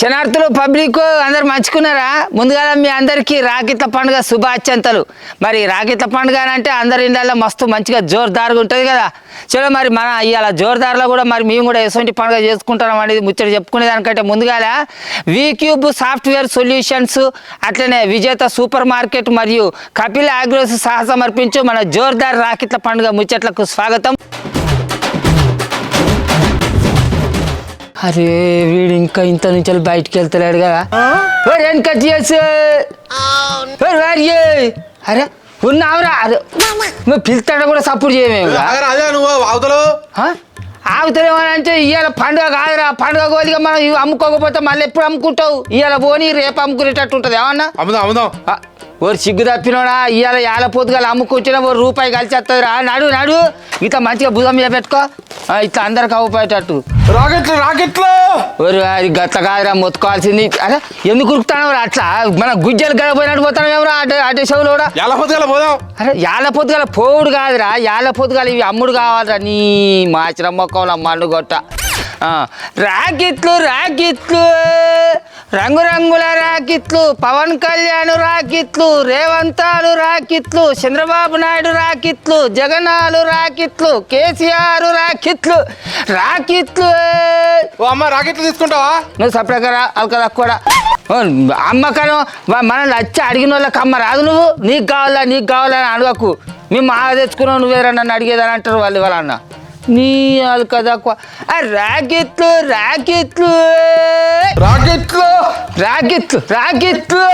శనార్థులు public అందరు మంచుకున్నారా ముందుగా మీ అందరికీ రాకెట్ల పండుగ శుభాచంతలు. మరి రాకెట్ల పండుగ అని అంటే అందరి ఇళ్ళల్లో మస్తు మంచిగా జోరుదారుగా ఉంటుంది కదా. చలో మరి మన ఇవాళ జోరుదారులో కూడా మరి మేము కూడా ఎటువంటి పండుగ చేసుకుంటున్నాం అనేది ముచ్చట చెప్పుకునే దానికంటే ముందుగాల వీక్యూబ్ సాఫ్ట్వేర్ సొల్యూషన్స్ అట్లనే విజేత సూపర్ మార్కెట్ మరియు కపిల్ ఆగ్రోస్ సహసమర్పించు మన జోర్దార్ రాకెట్ల పండుగ ముచ్చట్లకు స్వాగతం. అరే వీడు ఇంకా ఇంత నుంచి బయటికి వెళ్తలేడు కదా. వెనక చేసి? అరే ఉన్నావురా. అరే నువ్వు పిలుతాడ కూడా సపోర్ట్ చేయమేము అవతలు ఆగుతలేమని ఇవాళ పండుగ కాదురా. పండుగ గోలిగా మనం అమ్ముకోకపోతే మళ్ళీ ఎప్పుడు అమ్ముకుంటావు? ఇవాళ పోనీ రేపు అమ్ముకునేటట్టు ఉంటుంది. ఏమన్నా? అమ్ముదాం అమ్ముదాం. ఓరు సిగ్గు తప్పినోడా? ఇవాళ ఏళ్ళ పొద్దుగాల అమ్ముకుంటున్నా ఓ రూపాయి కలిసి వస్తుంది రా నడు నడు. ఇట్లా మంచిగా భుజం మీద పెట్టుకో. ఇట్లా అందరికి అవ్వపోయేటట్టు రాకెట్లు రాకెట్లు! ఓరు అది గట్ల కాదురా మొత్తుకోవాల్సింది. అరే ఎందుకు ఉరుకుతాను అట్లా? మన గుజ్జలు గడపోయినట్టు పోతాను ఎవరు? అటే అటే చెవులు కూడా. పొద్దుగల పోదాం. అరే యాళ్ళ పొద్దుగాల పోవుడు కాదురా. యాళ్ళ పొద్దుగాల ఇవి అమ్ముడు కావాలరా. నీ మాచిన మొక్కల మండు గొట్ట ఆ, రాకెట్లు రాకెట్లు! రంగురంగుల రాకెట్లు పవన్ కళ్యాణ్ రాకెట్లు రేవంతాలు రాకెట్లు చంద్రబాబు నాయుడు రాకెట్లు జగనాలు రాకెట్లు కేసీఆర్ రాకెట్లు. రాకెట్లు. ఓ అమ్మ రాకెట్లు తీసుకుంటావా? నువ్వు సప్రకార అల్కదా కూడా అమ్మకను మనల్ని వచ్చి అడిగిన వాళ్ళకి అమ్మ రాదు నువ్వు. నీకు కావాలా నీకు కావాలా అని అడగకు. మేము మా తెచ్చుకున్నావు నువ్వేరా నన్ను అడిగేదని అంటారు వాళ్ళు వాళ్ళన్న నీ అల్కదా రాకెట్లు రాకెట్లు. రాకెట్లు. రాకెట్లు రాకెట్లు.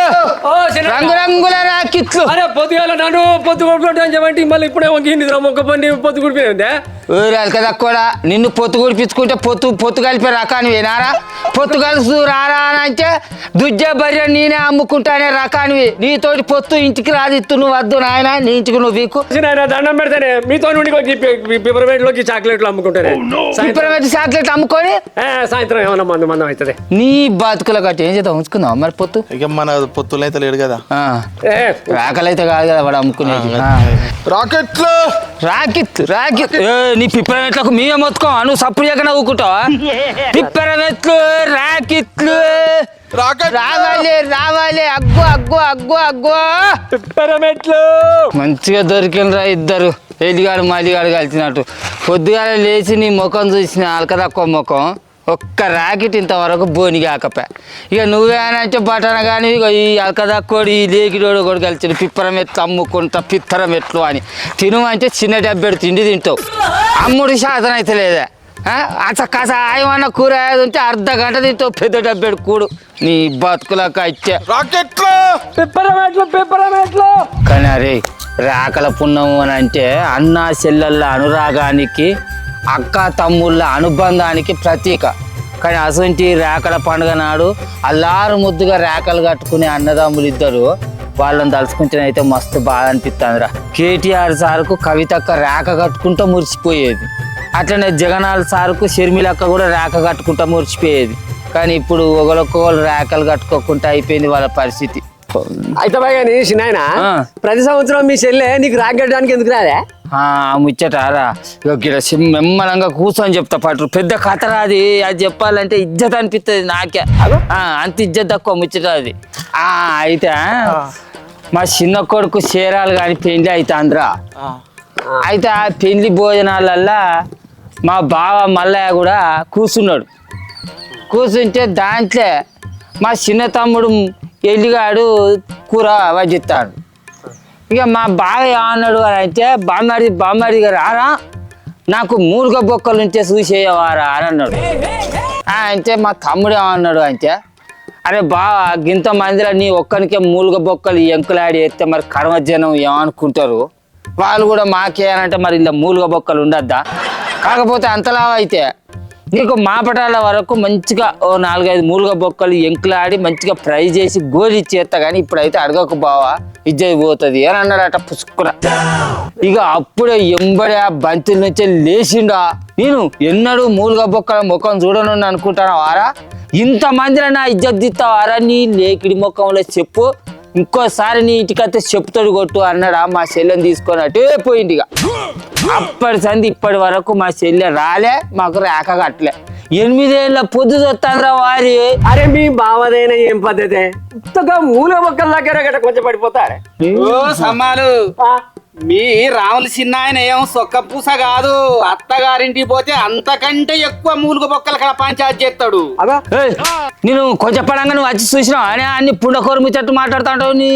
ఓ, చిన్న- రంగురంగుల రాకెట్లు. అరే పొద్దుగాల నన్ను పొద్దు కొడుకుంటా అని చెప్పండి మళ్ళీ ఇప్పుడే వంగింది మొక్క పని పొద్దు కొడిపోయిందే ఊరాలు కదా కూడా నిన్ను పొత్తు గుడిపించుకుంటే పొత్తు పొత్తు కలిపి రకాన్ని వినారా? పొత్తు కలుసు రారా అని అంటే దుజ్జ బర్రె నేనే అమ్ముకుంటానే రకానివి నీతోటి పొత్తు ఇంటికి రాదిత్తు నువ్వు వద్దు నాయన నీ ఇంటికి నువ్వు వీకు. దండం పెడతానే. మీతో నుండి చాక్లెట్లు అమ్ముకుంటానే. సాయంత్రం పిప్పరమెత్తి చాక్లెట్ అమ్ముకొని? సాయంత్రం ఏమన్నా మందు మందం అవుతుంది. నీ బతుకుల గట్టి. ఏం చేద్దాం? ఉంచుకుందాం మరి పొత్తు? ఇక మన పొత్తులు అయితే లేడు కదా. ఆ, ఏ, రాకలైతే కాదు కదా వాడు అమ్ముకునేది. ఆ. రాకెట్లు! రాకిత్ ఏ, నీ పిప్పరమెట్లకు మేమే మొత్తుకో నువ్వు సప్పుడు చేయకుండా ఊకుంటావా పిప్పరమెట్లు రాకిట్లు. రాకెట్ రావాలి రావాలి. అగ్గు అగ్గు అగ్గు అగ్గు. పిప్పరమెట్లు మంచిగా దొరికినరా ఇద్దరు. ఎలిగాడు మాలిగాడు కలిసినట్టు. పొద్దుగాల లేచి నీ ముఖం చూసిన అలకదక్కువ ముఖం. ఒక్క రాకెట్ ఇంతవరకు బోని కాకపే ఇక నువ్వేనంటే బటన కానీ ఇక ఈ అలకదక్కోడు ఈ లేకిడోడు కూడా కలిసి పిప్పరం ఎట్లు అమ్ముకుంటా పిత్తరం ఎట్లు అని. తిను అంటే చిన్న డబ్బెడు తిండి తింటావు. అమ్ముడు శాతం అయితే లేదా. అచ్చ కస ఆయమన్న కూర ఉంటే అర్ధ గంట తింటావు పెద్ద డబ్బెడు కూడు. నీ బతుకులకు అయితే. కానీ అరే రాకల పుణ్యం అని అంటే అన్న చెల్లెళ్ళ అనురాగానికి అక్క తమ్ముళ్ళ అనుబంధానికి ప్రతీక. కానీ అసంటి రేకల పండుగ నాడు అల్లారు ముద్దుగా రేకలు కట్టుకునే అన్నదమ్ములు ఇద్దరు వాళ్ళని తలుచుకుంటే అయితే మస్తు బాధ అనిపిస్తుందిరా కేటీఆర్ సార్కు కవితక్క రేక కట్టుకుంటూ మురిసిపోయేది. అట్లనే జగనాల్ సార్కు షర్మిలక్క కూడా రేక కట్టుకుంటూ మురిసిపోయేది. కానీ ఇప్పుడు ఒకరికొకరు రేకలు కట్టుకోకుండా అయిపోయింది వాళ్ళ పరిస్థితి. అయితే బాగా నాయన. ప్రతి సంవత్సరం మీ చెల్లె నీకు రాకెట్టడానికి ఎందుకు రాదే ఆ ముచ్చటారా ఇక్కడ మెమ్మలంగా కూర్చొని చెప్తా పట్టు పెద్ద కథరా అది అది చెప్పాలంటే ఇజ్జత్ అనిపిస్తుంది నాకే. ఆ, అంత ఇజ్జత్ తక్కువ ముచ్చట అది ఆ అయితే మా చిన్న కొడుకు చీరాలు కానీ పెళ్ళి అయితే అందరా అయితే ఆ పెళ్ళి భోజనాలల్లా మా బావ మల్లయ్య కూడా కూర్చున్నాడు. కూర్చుంటే దాంట్లో మా చిన్న తమ్ముడు ఎల్లిగాడు కూర వడ్డిస్తాడు ఇక మా బావ ఏమన్నాడు అని అంటే బామ్మడి బామ్మడి గారు ఆరా నాకు మూడుగ బొక్కలు ఉంటే చూసేయవారా అని అన్నాడు. ఆ, అంటే మా తమ్ముడు ఏమన్నాడు అంటే అరే బావ గింత మందిలో నీ ఒక్కనికే మూలుగ బొక్కలు ఎంకులాడి వేస్తే మరి కర్మజనం ఏమనుకుంటారు? వాళ్ళు కూడా మాకే అంటే మరి ఇలా మూలుగ బొక్కలు ఉండద్దా? కాకపోతే అంతలా అయితే నీకు మాపటాల వరకు మంచిగా ఓ నాలుగైదు మూలుగ బొక్కలు ఎంకులాడి మంచిగా ఫ్రై చేసి గోలి చేస్తా కానీ ఇప్పుడైతే అడగకు బావా ఇజ్జది పోతుంది అని అన్నాడట పుసుక్కున. ఇక అప్పుడే ఎంబడి ఆ బంతుల నుంచి లేచిండా. నేను ఎన్నడూ మూలుగ బొక్కల ముఖం చూడను అనుకుంటాను వారా ఇంతమందిలో నా ఇజ్జత్ దిస్తావారా నీ లేకిడి ముఖంలో చెప్పు. ఇంకోసారి నీ ఇంటికైతే చెప్తాడు కొట్టు అన్నాడా మా చెల్లెని తీసుకొని అటే పోయింది ఇక. అప్పటి సంది ఇప్పటి వరకు మా చెల్లె రాలే మాకు రేక కట్టలే. ఎనిమిదేళ్ళ పొద్దు చూస్తాను వారి? అరే మీ బావదైన ఏం పద్ధతి? ఉత్తగా మూల మొక్కల దగ్గర గట్ట కొంచెం పడిపోతారే? ఓ సమ్మాలు. మీ రాములు చిన్న ఆయన ఏం సొక్క పూస కాదు. అత్తగారింటికి పోతే అంతకంటే ఎక్కువ మూలుగు బొక్కల కాడ పంచాయతీ చేస్తాడు. నేను కొంచెం పడంగా నువ్వు వచ్చి చూసినావు? అని అన్ని పుండకోరు ముచ్చట్టు మాట్లాడుతుంటావు నీ.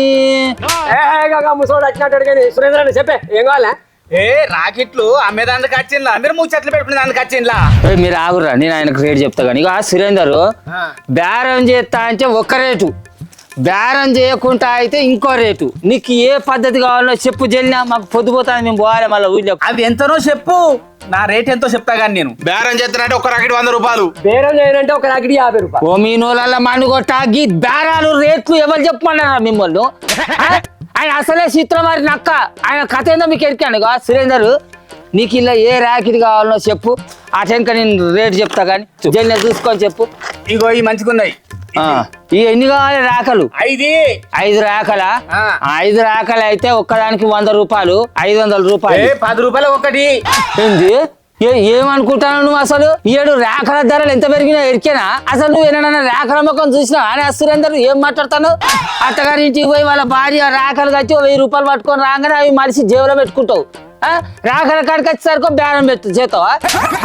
సురేంద్ర చెప్పే ఏం కావాలా? ఏ రాకెట్లు అమ్మేదానికి వచ్చిందా మీరు ముచ్చట్లు పెట్టుకునే దానికి వచ్చిందా ఏయ్, మీరు ఆగురా నేను ఆయనకు రేటు చెప్తా కానీ. ఇక సురేందర్ బేరం చేస్తా అంటే ఒక రేటు. బేరం చేయకుండా అయితే ఇంకో రేటు. నీకు ఏ పద్ధతి కావాలో చెప్పు జల్లినా మాకు పొద్దుపోతాను మేము పోవాలి మళ్ళీ ఊళ్ళో అది ఎంతనో చెప్పు. నా రేట్ ఎంతో చెప్తా కానీ నేను. బేరం చేస్తున్నట్టే ఒక రాకెట్ వంద రూపాయలు. బేరం చేయనంటే ఒక రాకిడి యాభై రూపాయలు. ఓ మీ నూలల్ల మండు కొట్టాగి బేరాలు రేట్లు ఎవరు చెప్పమన్నారా మిమ్మల్ని? ఆ? ఆయన అసలే చిత్రం మరి నక్క ఆయన కథ ఏందో మీకు ఎరికాను. సురేందర్ నీకు ఇలా ఏ ర్యాకెట్ కావాలనో చెప్పు. ఆ టెంక నేను రేటు చెప్తా కానీ జల్లి చూసుకొని చెప్పు. ఇగో ఈ మంచిగున్నాయి. ఈ ఎన్ని కావాలి రాకలు ఐదు. ఐదు రాకలా. ఐదు రాకలు అయితే ఒక్కదానికి వంద రూపాయలు ఐదు వందల రూపాయలు. పది రూపాయలు ఒకటి ఏంది? ఏమనుకుంటాను నువ్వు అసలు? ఏడు రేఖల ధరలు ఎంత పెరిగినా ఎరికేనా? అసలు నువ్వు ఏమైనా రేఖల ముఖం చూసినా అని సురేందర్ ఏం మాట్లాడతాను అత్తగారి ఇంటికి పోయి వాళ్ళ భార్య రేఖలు కట్టి వెయ్యి రూపాయలు పట్టుకొని రాగానే అవి మనిషి జేబులో పెట్టుకుంటావు. ఆ? రేఖల కాడికి వచ్చేసరికి బేరం పెట్టు చేతావా?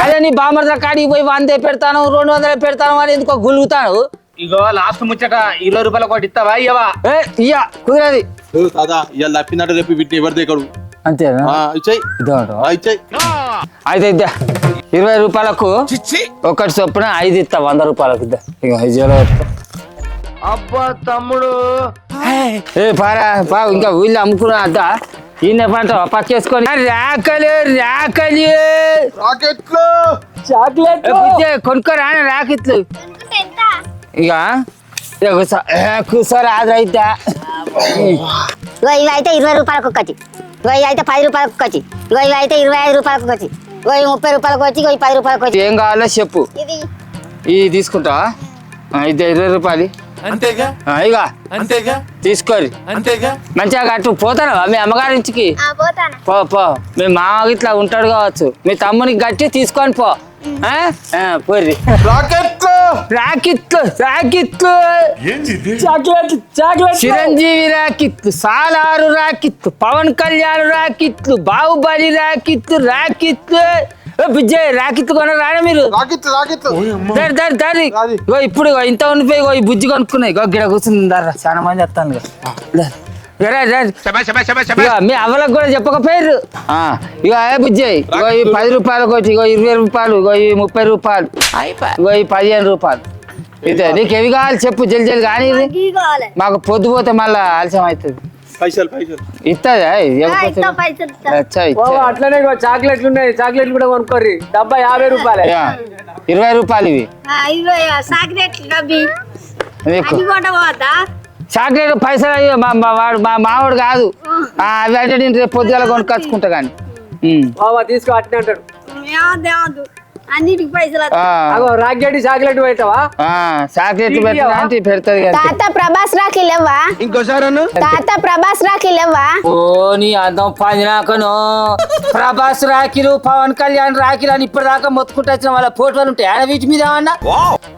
అదే నీ బామర్ద కాడికి పోయి వందే పెడతాను రెండు వందలు పెడతాను అని ఎందుకో గులుగుతాను ఇగో లాస్ట్ ముచ్చట ఇరవై రూపాయలు ఒకటి ఇస్తావా? ఇయ్యవా? ఏ ఇయ్య కుదిరది. ఇవాళ తప్పిందంటే రేపు వీటిని ఎవరి దగ్గరు అంతేనా? ఇచ్చాయి. ఇదో ఇచ్చాయి. అయితే ఇద్దా ఇరవై రూపాయలకు ఒకటి చొప్పున ఐదు ఇస్తా వంద రూపాయలకు ఇద్దా. ఇక ఐదులో అబ్బా తమ్ముడు. ఏ పారా పా ఇంకా వీళ్ళు అమ్ముకున్నా అద్దా? ఈయన పంట పక్కేసుకొని రాకలు రాకలు. రాకెట్లు. చాక్లెట్ కొనుక్కోరా రాకిట్లు. ఇక కూర్చోరా అది అయితే ఇగో ఇవి అయితే ఇరవై రూపాయలకు ఒక్కటి ఇగో ఇవి అయితే పది రూపాయలకు ఇగో ఇవి అయితే ఇరవై ఐదు రూపాయలకు ఇగో ఇవి ముప్పై రూపాయలకు వచ్చి ఇవి పది రూపాయలకు వచ్చి ఏం కావాలో చెప్పు. ఇది. ఇది తీసుకుంటావా ఇది ఇరవై రూపాయలు. అంతేగా? ఆ, ఇక అంతేగా? తీసుకోరి. అంతేగా? మంచిగా కట్టు పోతాను మీ అమ్మగారి ఇంటికి? ఆ, పోతాను. పో పో. మీ మామ ఇట్లా ఉంటాడు కావచ్చు. మీ తమ్మునికి గట్టి తీసుకొని పో. ఆ? ఆ, పోర్రి రాకెట్లు రాకిట్లు రాకిట్లు చాక్లెట్ చాక్లెట్. చిరంజీవి రాకిట్లు సాలారు రాకిట్లు పవన్ కళ్యాణ్ రాకిట్లు బాహుబలి రాకిట్లు రాకిట్లు బుజ్జయ్ రాకిట్లు కొన రాడా మీరు? రాకెట్లు రాకెట్లు దారి దారి దారి. రాది. ఇగో ఇప్పుడు ఇంత ఉండిపోయి ఈ బుజ్జి కొనుక్కున్నాయి. గిడ కూర్చుంది. దారా చాలా మంది వస్తాను మీ అవ్వలకు కూడా చెప్పకపోయారు ఆ, ఇగో ఏ బుజ్జయ్ ఇగో ఈ పది రూపాయలు ఒకటి ఇగో ఇరవై రూపాయలు ఇగో ఈ ముప్పై రూపాయలు ఇగో ఈ పదిహేను రూపాయలు. ఇదే నీకు ఎవి కావాలి చెప్పు జల్ జల్ కానీ మాకు పొద్దుపోతే మళ్ళా ఆలస్యం అవుతుంది. అట్లనే చాక్లెట్లు ఉన్నాయి. చాక్లెట్లు కూడా కొనుక్కోర్రి. డబ్బా యాభై రూపాయలే. ఇరవై రూపాయలు ఇవి. ఆ, ఇవి చాక్లెట్ పైసలు అయ్యో మా మా వాడు మా మావాడు కాదు. ఆ, అవి అంటే నేను రేపు పొద్దుగాల కొనుక్కొచ్చుకుంటా కానీ తీసుకో అట్నే అంటాడు. అన్నిటికి పైసలు రాకెట్ చాక్లెట్ పెట్టావా? చాక్లెట్ పెడుతుంది తాత ప్రభాస్ లేవా ఇంకోసారి తాత ప్రభాస్ రాఖీ లేవా ఓ నీ అందం పందినాకను ప్రభాస్ రాఖీలు పవన్ కళ్యాణ్ రాఖీలు అని ఇప్పటిదాకా మొత్తుకుంటూ వచ్చిన వాళ్ళ ఫోటోలు ఉంటాయి. ఆయన వీటి మీద ఏమన్నా?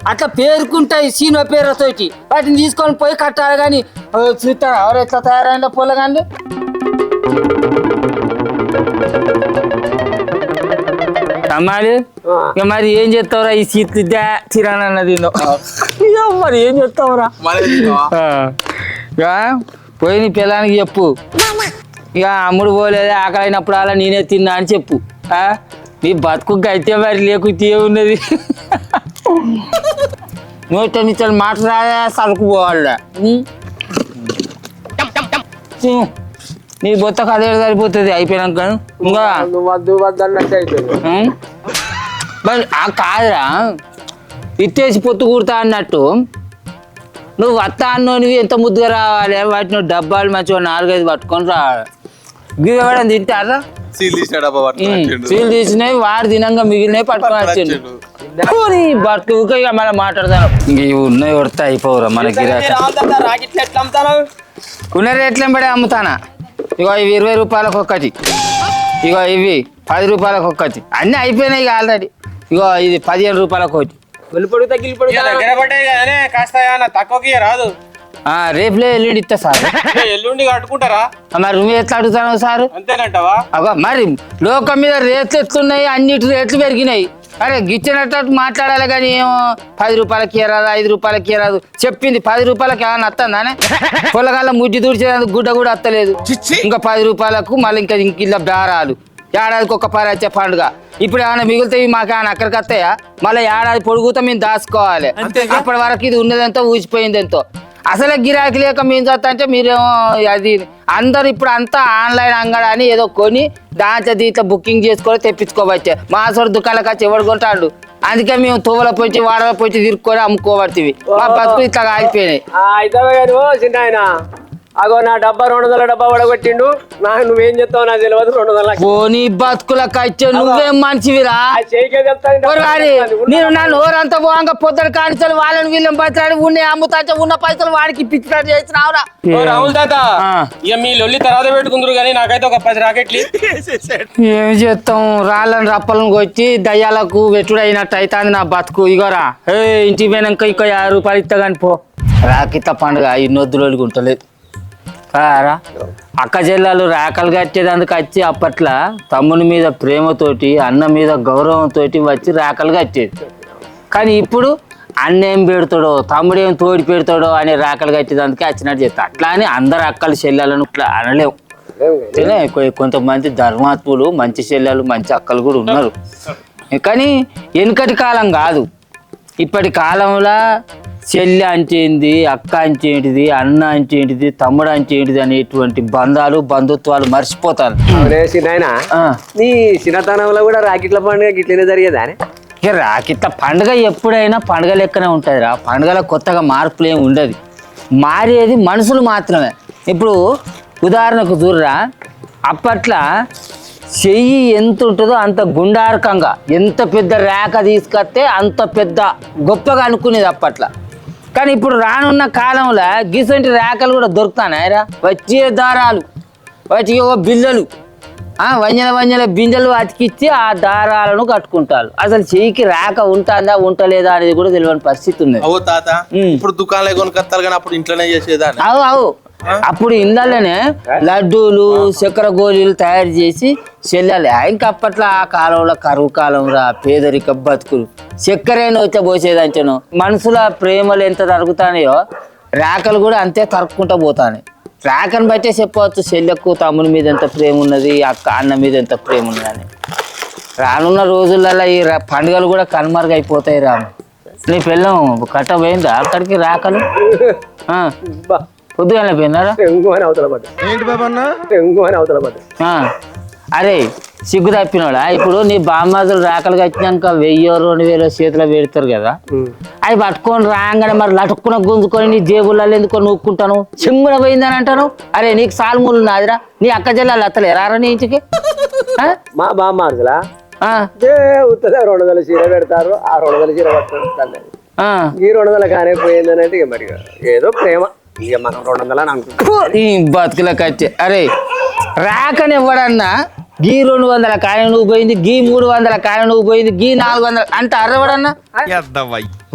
అట్లా పేరుకుంటాయి సీనో పేరుతోటి వాటిని తీసుకొని పోయి కట్టాలి కానీ చూస్తారా? ఎవరు ఎట్లా తయారైన పొలగాండి ఆ. ఇక మరి ఏం చేస్తావురా ఈ సీట్లు దా తిరానన్నది ఇక మరి ఏం చేస్తావురా? పోయి నీ పిల్లానికి చెప్పు. ఇక అమ్ముడు పోలేదు ఆకలి అయినప్పుడు అలా నేనే తిన్నా అని చెప్పు? నీ బతుకు అయితే మరి లేకుంటే ఉన్నది నూట నిచ్చని మాట రాదా సరుకు పోవాల నీ బొత్త కథ సరిపోతుంది అయిపోయినాక. ఇంకా? నువ్వు వద్దు వద్దు అన్నట్టు ఉం? మరి ఆ కాదురా. ఇట్టేసి పొత్తు కుడతా అన్నట్టు. నువ్వు వత్తా అన్నోనివి ఎంత ముద్దుగా రావాలి? వాటిని డబ్బాలు మంచిగా నాలుగైదు పట్టుకొని రావాలి గివి ఎవడని తింటారా? సీల్ తీసినవి వాడు తినంగా మిగిలినవి పట్టుకొని వచ్చిండు. ఊరికే ఇక మళ్ళీ మాట్లాడదాను ఇంక ఇవి ఉన్నాయి కొడితే అయిపోవురా మన గిరాక. ఉన్న రేట్లేం పడి అమ్ముతానా? ఇగో ఇవి ఇరవై రూపాయలకు ఒక్కటి. ఇగో ఇవి పది రూపాయలకు ఒక్కటి. అన్నీ అయిపోయినాయి ఇక ఆల్రెడీ ఇగో ఇది పదిహేను రూపాయల కోటి. వెళ్ళిపడుతా గిల్లిపడుతా. దగ్గర పడ్డాయి కానీ కాస్త ఏమన్నా తక్కువకి రాదు. ఆ, రేపులే ఎల్లుండి ఇస్తా సార్. ఎల్లుండి కట్టుకుంటారా? మరి నువ్వు ఎట్లా అడుగుతావు సార్? అంతేనంటావా? అగో మరి లోకం మీద రేట్లు ఎట్లున్నాయి అన్నిటి రేట్లు పెరిగినాయి. అరే గిచ్చినట్టు మాట్లాడాలి కానీ ఏమో పది రూపాయలకి రాదు ఐదు రూపాయలకి రాదు చెప్పింది పది రూపాయలకి ఏమన్నా వస్తుందానే పొలగాల ముడ్డి దూడ్చేందుకు గుడ్డ కూడా వస్తలేదు ఇంకా పది రూపాయలకు మళ్ళీ ఇంకా ఇంక ఇలా బేరాలు. ఏడాదికి ఒక పని వచ్చే పండుగ. ఇప్పుడు ఏమైనా మిగులుతాయి మాకు ఏమైనా అక్కడికి వస్తాయా? మళ్ళీ ఏడాది పొడుగుతా మేము దాచుకోవాలి. అప్పటి వరకు ఇది ఉన్నదెంతో ఊసిపోయింది ఎంతో. అసలే గిరాకీ లేక మేము చూస్తా అంటే మీరేమో అది అందరు ఇప్పుడు అంతా ఆన్లైన్ అంగడి అని ఏదో కొని దాంట్లో దీంట్లో బుకింగ్ చేసుకొని తెప్పించుకోవచ్చు. మా సొడు దుకాణాలకు వచ్చి ఎవడు కొంటాడు? అందుకే మేము తువ్వల పొచ్చి వాడల పొచ్చి తిరుక్కొని అమ్ముకోబడుతుంది మా బతుకులు ఇట్లా ఆగిపోయినాయి. అగో నా డబ్బా రెండు వందల డబ్బా పడగొట్టిండు నా నువ్వేం చెప్తావు నాకు తెలియదు రెండు వందల పోనీ బతుకులకు వచ్చే నువ్వేం మంచివిరా ఆ చేయికే చెప్తాను ఓరు వారి, నేను నా నోరంతా పోగా పొద్దున కానిచలు వాళ్ళని వీళ్ళని పత్రాడు ఉన్న అమ్ముతా ఉన్న పైసలు వాడికి పిచ్చినట్టు చేసినావురా. రాహుల్ తాత. ఇక మీ లొల్లి తర్వాత పెట్టుకుందరు కానీ నాకైతే ఒక పది రాకెట్లు ఏం చేస్తాం? రాళ్ళని రప్పలను కొట్టి దయ్యాలకు వెట్టుడు అయినట్టు అవుతుంది నా బతుకు. ఇగోరా ఏ ఇంటికి పోయినాక ఇంకో యాభై రూపాయలు ఇస్తా కానీ పో. రాకిట్ల పండుగ ఈ నొద్దులోకి ఉంటలేదు కారా అక్క చెల్లెలు రాకలు కట్టేదందుకు వచ్చి అప్పట్లో తమ్ముని మీద ప్రేమతోటి అన్న మీద గౌరవంతో వచ్చి రాకలు కట్టేది. కానీ ఇప్పుడు అన్న ఏం పెడతాడో తమ్ముడు ఏం తోడి పెడతాడో అని రాకలు కట్టేదందుకే వచ్చినట్టు చెప్తా. అట్లా అని అందరు అక్కలు చెల్లెలను ఇట్లా అనలేవు కొంతమంది ధర్మాత్ములు మంచి చెల్లెలు మంచి అక్కలు కూడా ఉన్నారు. కానీ వెనుకటి కాలం కాదు. ఇప్పటి కాలంలో చెల్లి అంటే ఏంది అక్క అంటే ఏంటిది అన్న అంటే ఏంటిది తమ్ముడు అంటే ఏంటిది అనేటువంటి బంధాలు బంధుత్వాలు మర్చిపోతారు. నీ చిన్నతనంలో కూడా రాకెట్ల పండుగ గిట్లనే జరిగేదా? రాకిట్ల పండుగ ఎప్పుడైనా పండుగ లెక్కనే ఉంటుంది రా పండుగలో కొత్తగా మార్పులు ఏమి ఉండదు. మారేది మనుషులు మాత్రమే. ఇప్పుడు ఉదాహరణకు చూడరా అప్పట్లో చెయ్యి ఎంత ఉంటుందో అంత గుండారకంగా ఎంత పెద్ద రేఖ తీసుకొస్తే అంత పెద్ద గొప్పగా అనుకునేది అప్పట్లో. కానీ ఇప్పుడు రానున్న కాలంలో గిసంటి రేఖలు కూడా దొరుకుతానాయరా వచ్చే దారాలు ఓ బిల్లలు ఆ వంజల వంజల బిందెలు అతికిచ్చి ఆ దారాలను కట్టుకుంటారు. అసలు చెయ్యికి రాక ఉంటుందా ఉంటలేదా అనేది కూడా తెలియని పరిస్థితి ఉంది. అవో తాత. ఇప్పుడు దుకాణాలు కొనుకొస్తారు కానీ అప్పుడు ఇంట్లోనే చేసేదాన్ని. అవు అవు. అప్పుడు ఇందాలనే లడ్డూలు చక్కెర గోళీలు తయారు చేసి చెల్లాలి ఇంకా అప్పట్లో ఆ కాలంలో కరువు కాలం రా పేదరిక బతుకులు. చక్కెరైన వచ్చే పోసేదంటేను మనుషుల ప్రేమలు ఎంత తరుగుతాయో రాకలు కూడా అంతే తరుక్కుంటా పోతాయి రాకను బట్టే చెప్పవచ్చు చెల్లెకు తమ్ముని మీద ఎంత ప్రేమ ఉన్నది అక్క అన్న మీద ఎంత ప్రేమ ఉన్నదని రానున్న రోజులలో ఈ పండుగలు కూడా కనుమరుగైపోతాయి రాము. నీ పిల్లం కట్ట పోయిందా అక్కడికి రాకలు? పొద్దుగానే పోయినారా? అని అవతల పడ్డా. ఏంటి బాబన్న టెంగు అని అవతల పడ్డా. ఆ. అరే సిగ్గు తప్పినోడా? ఇప్పుడు నీ బామ్మాదులు రాకలు కట్టినాక వెయ్యో రెండు వేల చేతిలో పెడతారు కదా. అవి పట్టుకొని రాగానే మరి లటుక్కున గుంజుకొని నీ జేబులలో ఎందుకో నూక్కుంటాను? చిమ్మున పోయిందని అంటాను? అరే నీకు సాల్మూలు నాదిరా. నీ అక్క జిల్లాలు అత్తలే. రారా నీ ఇంటికి? మా బామ్మార్జులా ఆ, ఏ ఉత్తదే రెండు వందల చీర పెడతారు. ఆ రెండు వందల చీర పట్టుకుంటాను ఆ. ఈ రెండు వందల కానే పోయిందని అంటే మరి ఏదో ప్రేమ. ఇక మనం రెండు వందలు అని అనుకుంటాం ఫు, ఈ బతుకుల కచ్చి అరే రాకని ఇవ్వడన్నా గీ రెండు వందల కాయ నువ్వు పోయింది గీ మూడు వందల కాయ నువ్వు పోయింది గీ నాలుగు వందల అంటే అరవడన్నా?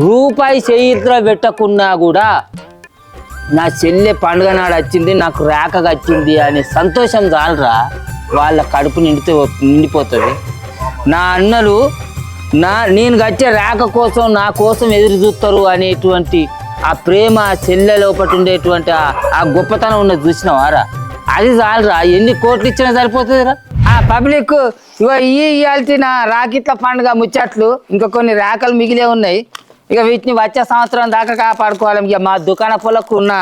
రూపాయి చేతిలో పెట్టకున్నా కూడా నా చెల్లె పండుగ నాడు వచ్చింది నాకు రాకగా వచ్చింది అనే సంతోషం చాలరా? వాళ్ళ కడుపు నిండితే నిండిపోతుంది. నా అన్నలు నా నేను కట్టే రాక కోసం నా కోసం ఎదురు చూస్తారు అనేటువంటి ఆ ప్రేమ ఆ చెల్లె లోపల ఉండేటువంటి ఆ- గొప్పతనం ఉన్నది చూసినావారా అది చాలరా ఎన్ని కోట్లు ఇచ్చినా సరిపోతుందిరా. ఆ పబ్లిక్ ఇగో ఈ ఇవాల్టి రాకిట్ల పండుగ ముచ్చట్లు ఇంకా కొన్ని రాకలు మిగిలే ఉన్నాయి. ఇక వీటిని వచ్చే సంవత్సరం దాకా కాపాడుకోవాలి. ఇక మా దుకాణ పొలకు ఉన్న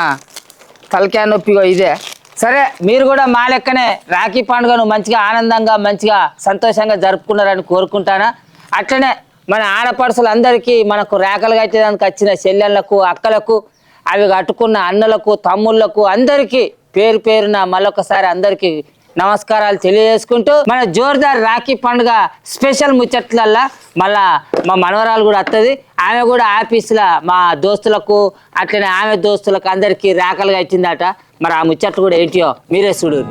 తలకాయ నొప్పి ఇదే. సరే మీరు కూడా మా లెక్కనే రాఖీ పండుగను మంచిగా ఆనందంగా మంచిగా సంతోషంగా జరుపుకున్నారని కోరుకుంటానా? అట్లనే మన ఆడపడుసులందరికీ మనకు రేఖలు కట్టేదానికి వచ్చిన చెల్లెళ్ళకు అక్కలకు అవి కట్టుకున్న అన్నలకు తమ్ముళ్ళకు అందరికీ పేరు పేరున మళ్ళొకసారి అందరికీ నమస్కారాలు తెలియజేసుకుంటూ మన జోర్దార్ రాఖీ పండుగ స్పెషల్ ముచ్చట్లల్లా మళ్ళా మా మనవరాలు కూడా వస్తుంది ఆమె కూడా ఆఫీసులో మా దోస్తులకు అట్లనే ఆమె దోస్తులకు అందరికీ రాకలు ఇచ్చిందట మరి ఆ ముచ్చట్లు కూడా ఏంటియో మీరే చూడు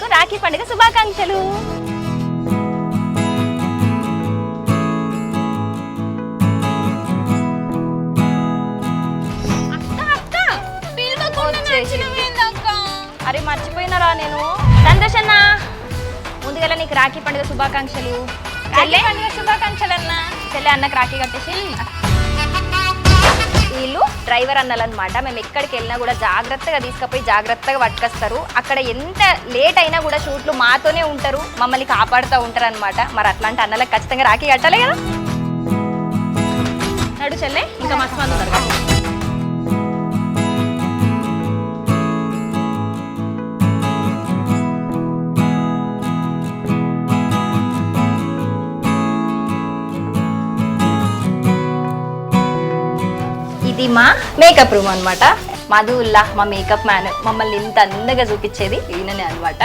నీకు రాఖీ పండుగ శుభాకాంక్షలు. అరే మర్చిపోయినారా నేను. సంతోషన్న ముందుగల నీకు రాఖీ పండుగ శుభాకాంక్షలు. చెల్లె. పండుగ శుభాకాంక్షలు అన్న చెల్లె అన్నకు రాఖీ కట్టేసి. వీళ్ళు డ్రైవర్ అన్నలు అనమాట మేము ఎక్కడికి వెళ్ళినా కూడా జాగ్రత్తగా తీసుకుపోయి జాగ్రత్తగా పట్టుకొస్తారు. అక్కడ ఎంత లేట్ అయినా కూడా షూట్లు మాతోనే ఉంటారు మమ్మల్ని కాపాడుతూ ఉంటారు అనమాట మరి అట్లాంటి అన్నలకు ఖచ్చితంగా రాఖీ కట్టాలి కదా. నడు చెల్లె ఇంకా మస్తు మంది ఇది మా మేకప్ రూమ్ అనమాట మధు ఉల్లా మా మేకప్ మ్యాన్ మమ్మల్ని ఇంత అందంగా చూపించేది ఈయననే అనమాట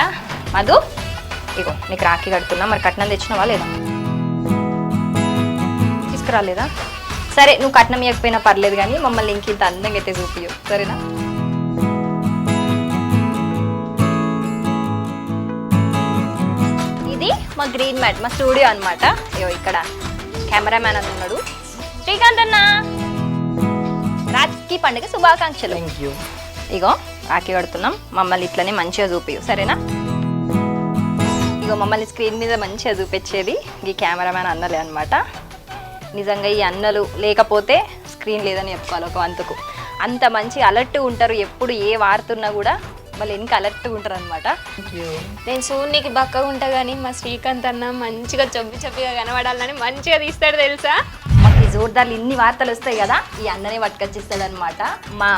మధు ఇగో నీకు రాఖీ కడుతున్నా మరి కట్నం తెచ్చినవా లేదా? తీసుకురాలేదా? సరే నువ్వు కట్నం ఇవ్వకపోయినా పర్లేదు కానీ మమ్మల్ని ఇంక ఇంత అందంగా అయితే చూపియు సరేనా? ఇది మా గ్రీన్ మ్యాట్ మా స్టూడియో అనమాట ఇగో ఇక్కడ కెమెరామ్యాన్ అని ఉన్నాడు శ్రీకాంత్ అన్నా! రాఖీ పండుగ శుభాకాంక్షలు. ఇగో రాఖీ కడుతున్నాం. మమ్మల్ని ఇట్లనే మంచిగా చూపియు సరేనా? ఇగో మమ్మల్ని స్క్రీన్ మీద మంచిగా చూపించేది ఈ కెమెరామ్యాన్ అన్నలే అనమాట నిజంగా ఈ అన్నలు లేకపోతే స్క్రీన్ లేదని చెప్పుకోవాలి ఒక వంతుకు. అంత మంచి అలర్ట్ ఉంటారు ఎప్పుడు ఏ వాడుతున్నా కూడా వాళ్ళు వెనక అలర్ట్గా ఉంటారు అనమాట నేను సూర్యునికి బక్కగా ఉంటా కానీ మా శ్రీకాంత్ అన్న మంచిగా చొబ్బి చొబ్బిగా కనబడాలని మంచిగా తీస్తాడు తెలుసా? ఈ జోర్దార్లు ఇన్ని వార్తలు వస్తాయి కదా ఈ అన్ననే పట్టుకొచ్చిస్తాడు అనమాట మా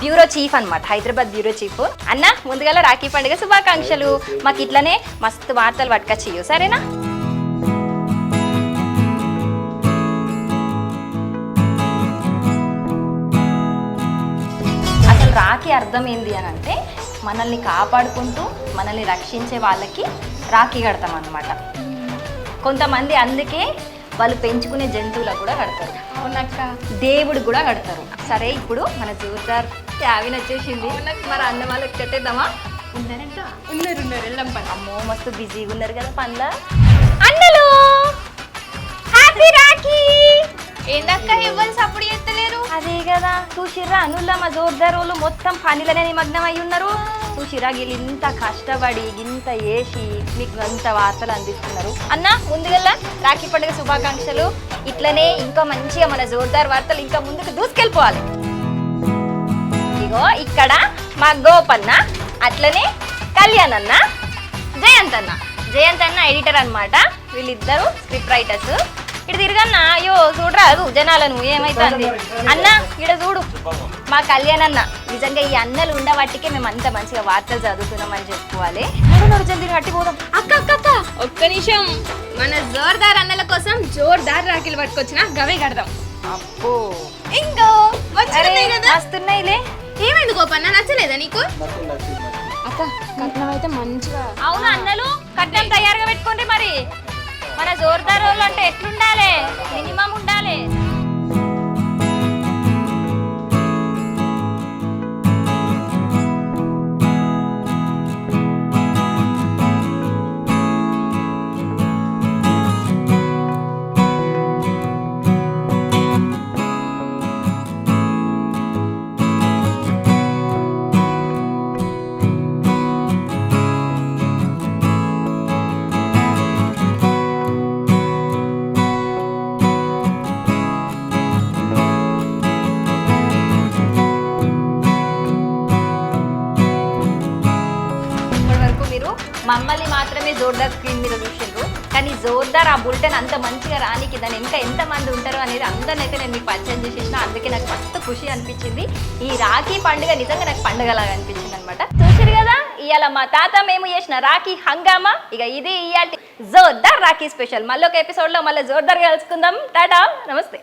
బ్యూరో చీఫ్ అన్నమాట హైదరాబాద్ బ్యూరో చీఫ్. అన్న ముందుగా రాఖీ పండుగ శుభాకాంక్షలు. మాకు ఇట్లనే మస్తు వార్తలు పట్టుకొచ్చేయు సరేనా? అసలు రాఖీ అర్థం ఏంది అని అంటే మనల్ని కాపాడుకుంటూ మనల్ని రక్షించే వాళ్ళకి రాఖీ కడతాం అన్నమాట కొంతమంది అందుకే వాళ్ళు పెంచుకునే జంతువులకు కూడా కడతారు. అవునక్క. దేవుడు కూడా కడతారు. సరే ఇప్పుడు మన జోర్దార్ క్యాబిన్ వచ్చేసింది. మరి అన్న వాళ్ళకి కట్టేద్దామా ఉన్నారంట. ఉన్నారు ఉన్నారు. వెళ్ళాం పని అమ్మో మస్తు బిజీగా ఉన్నారు కదా పనుల. అన్నలు! హ్యాపీ రాఖీ! ఏందక్క ఇవ్వాలి అప్పుడు చేస్తలేరు? అదే కదా చూసిర్రా అనుల్లా మా జోర్దార్ వాళ్ళు మొత్తం పనిలోనే నిమగ్నం అయి ఉన్నారు చూసిరా వీళ్ళు ఇంత కష్టపడి ఇంత వేసి మీకు అంత వార్తలు అందిస్తున్నారు. అన్న ముందుగా రాఖీ పండుగ శుభాకాంక్షలు. ఇట్లనే ఇంకా మంచిగా మన జోర్దార్ వార్తలు ఇంకా ముందుకు దూసుకెళ్ళిపోవాలి. ఇగో ఇక్కడ మా గోపన్న అట్లనే కళ్యాణ్ అన్న జయంత్ అన్న జయంత్ అన్న ఎడిటర్ అనమాట వీళ్ళిద్దరు స్క్రిప్ట్ రైటర్స్ ఇటు తిరగన్న అయ్యో చూడరాదు జనాలను ఏమైతుంది? అన్న ఇడ చూడు మా కళ్యాణ్ అన్న నిజంగా ఈ అన్నలు ఉండబట్టికే మేము అంత మంచిగా వార్తలు చదువుతున్నామని చెప్పుకోవాలి. నడు జల్దీ కట్టిపోదాం అక్క అక్క అక్క. ఒక్క నిమిషం. మన జోర్దార్ అన్నల కోసం జోర్దార్ రాఖీలు పట్టుకొచ్చిన గవే కడదాం. అబ్బో. ఇంకో వస్తున్నాయిలే ఏమైంది గోపన్న నచ్చలేదా నీకు? అక్క కట్నం అయితే మంచిగా అవును అన్నలు కట్నం తయారుగా పెట్టుకోండి మరి. మన జోర్దార్ వాళ్ళు అంటే ఎట్లుండాలి? మినిమం మమ్మల్ని మాత్రమే జోర్దార్ స్క్రీన్ మీద చూసిండ్రు. కానీ జోర్దార్ ఆ బుల్టెన్ అంత మంచిగా రానికి దాని ఇంకా ఎంత మంది ఉంటారో అనేది అందరినైతే నేను మీకు పరిచయం చేసేసిన. అందుకే నాకు మస్తు ఖుషి అనిపించింది. ఈ రాఖీ పండుగ నిజంగా నాకు పండుగలాగా అనిపించింది అనమాట చూసారు కదా ఇవాళ మా తాత మేము చేసిన రాఖీ హంగామా? ఇక ఇది ఇవాళ జోర్దార్ రాఖీ స్పెషల్. మళ్ళీ ఒక ఎపిసోడ్లో మళ్ళీ జోర్దార్ కలుసుకుందాం. టాటా నమస్తే.